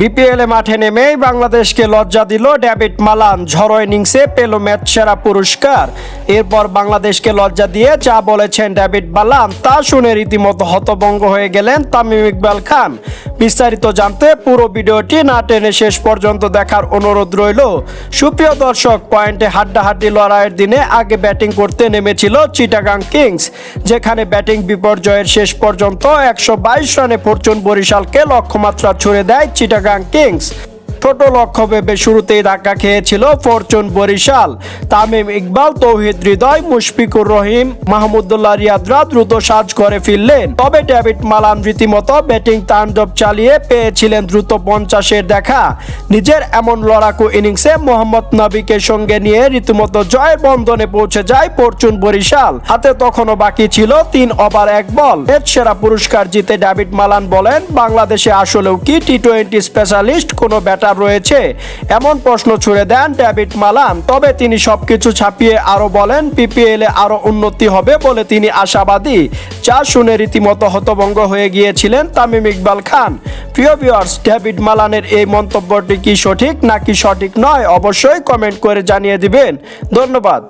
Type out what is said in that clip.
BPL এ মাঠে নেমেই বাংলাদেশকে লজ্জা দিল ডেভিড মালান। ঝড়ো ইনিংসে পেল ম্যাচ সেরা পুরস্কার। এরপর বাংলাদেশকে লজ্জা দিয়ে যা বলেছেন ডেভিড মালান, তা শুনে রীতিমতো হতভঙ্গ হয়ে গেলেন তামিম ইকবাল খান। বিস্তারিত জানতে পুরো ভিডিওটি না টেনে শেষ পর্যন্ত দেখার অনুরোধ রইল। সুপ্রিয় দর্শক, পয়েন্টে হাড্ডাহাড্ডি লড়াইয়ের দিনে আগে ব্যাটিং করতে নেমেছিল চিটাগাং কিংস, যেখানে ব্যাটিং বিপর্যয়ের শেষ পর্যন্ত একশো বাইশ রানে ফরচুন বরিশালকে লক্ষ্যমাত্রা ছুড়ে দেয় চিটাগাং কিংস। ছোট লক্ষ্য ভেবে শুরুতেই ধাক্কা খেয়েছিল ফরচুন বরিশাল। তামিম ইকবাল, তৌহিদ হৃদয়, মুশফিকুর রহিম, মাহমুদুল্লাহ রিয়াদরা দ্রুত সাজ করে ফিরলেন। তবে ডেভিড মালান রীতিমতো ব্যাটিং তাণ্ডব চালিয়ে পেয়েছিলেন দ্রুত পঞ্চাশের দেখা। নিজের এমন লড়াকু ইনিংসে মোহাম্মদ নবীকে সঙ্গে নিয়ে রীতিমতো জয়ের বন্ধনে পৌঁছে যায় ফরচুন বরিশাল। হাতে তখনও বাকি ছিল তিন ওভার, এক বল। ম্যাচ সেরা পুরস্কার জিতে ডেভিড মালান বলেন, বাংলাদেশে আসলেও কি টি টোয়েন্টি স্পেশালিস্ট কোনো ব্যাটার রয়েছে। এমন প্রশ্ন ছুড়ে দেন ডেভিড মালান তবে তিনি সবকিছু ছাপিয়ে আরও বলেন, পিপিএল এ আরও উন্নতি হবে বলে তিনি আশাবাদী। যা শুনে রীতিমতো হতভঙ্গ হয়ে গিয়েছিলেন তামিম ইকবাল খান। প্রিয় ভিউয়ার্স, ডেভিড মালানের এই মন্তব্যটি কি সঠিক নাকি সঠিক নয় অবশ্যই কমেন্ট করে জানিয়ে দিবেন। ধন্যবাদ।